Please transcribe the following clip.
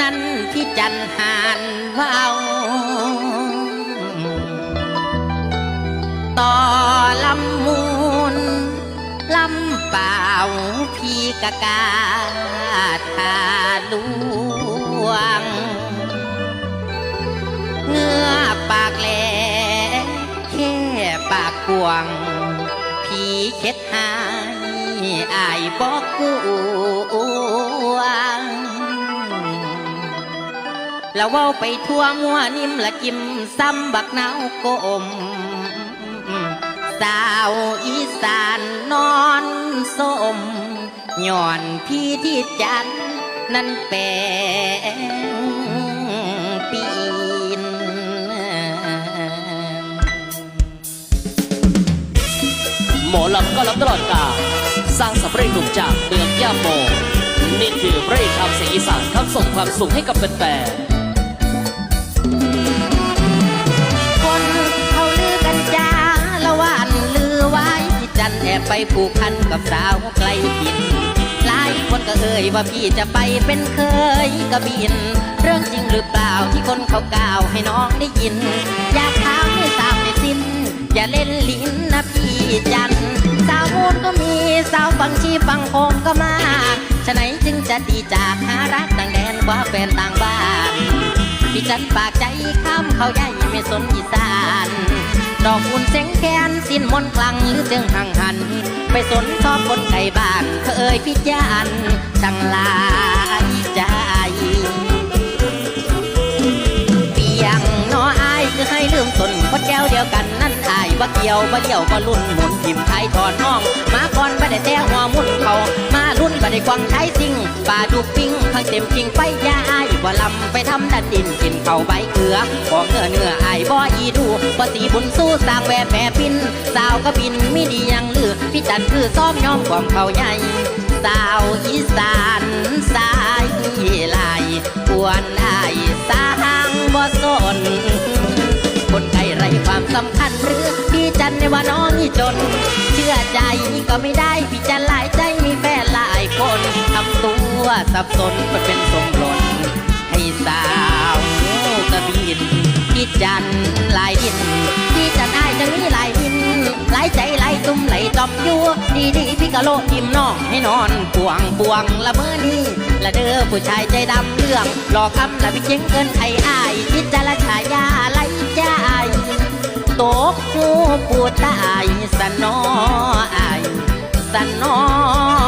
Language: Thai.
นั่นพี่จันหานเว้าต่อลำมูลลำเป่าพี่กะกาทาลวงเงื้อปากแหลแค่ปากกวางพี่เข็ดหายอายบอกกูวง แล้วเว้าไปทั่วมัวนิ่มละกิมซ้ำบักนาวกอมสาวอีสานนอนสมย้อนพี่ที่จันนั้นแปลงปีนหมอลำก็รับตลอดกาลสร้างสำเร็จหนุ่มจากเมืองย่าโมนี่คือพระเอกทำเสียงอีสานครับส่งความสุขให้กับแฟนค ไปผูกพันกับสาวไกลกินหลายคนก็เอ่ยว่าพี่จะไปเป็นเคยกระบิน เรื่องจริงหรือเปล่าที่คนเขากล่าวให้น้องได้ยิน อยากถามให้ทราบให้สิ้น อย่าเล่นลิ้นนะพี่จัน สาวมูลก็มีสาวฟังชีฟังโคงก็มาฉะไหนจึงจะดีจากหารักต่างแดนกว่าแฟนต่างบ้านพี่จันปากใจข้ามเขาใหญ่ไม่สนอีสาน ดอกอุ่นเสียงแคนสิ้นมนต์คลังหรือเจิงหังหัน ไปสนชอบคนไก่บ้านเคยพิจารณ์ช่างลายใจเปียงน้ออายคือให้ลืมตนพดแก้วเดียวกัน ว่าเกี่ยวว่าเดี่ยวว่าลุ่นหมุนพิมพ์ไทยถอนห้อง มาก่อนบ่ได้แต่หัวมุนเขามารุ่นบ่ได้กวางใช้สิ่งป่าดูปิ้งข้างเต็มจริงไปยาอายว่าลำไปทำดันดินกินเข่าใบเกลือขอเนื้อเนื้ออายบ่อีดูบ่สีบุญสู้สร้างแวแม่ปินสาวก็บินมีดียังลือพี่จันคือซ้อมยอมความเขาใหญ่สาวอีสานสายลายปวนอายสางบ่สนคนไทยไรความสำคัญหรือ จันในว่าน้องนี่จน เชื่อใจก็ไม่ได้พี่จันหลายใจมีแฟนหลายคนทำตัวสับสนมันเป็นสมหล่นให้สาวกระบินพี่จันหลายดินพี่จันอายจังนี้หลายดินหลายใจหลายตุ้มไหลจอมยั่วดีดีพี่กะโลดทิมน้องให้นอนปวงปวงละเมื่อนี้ละเด้อผู้ชายใจดำเรื่องหลอกคำละพี่เจ๊งเกินไอ้อายพิจารณายาไล่ใจต กคู่ปูตายสนอไอสนอ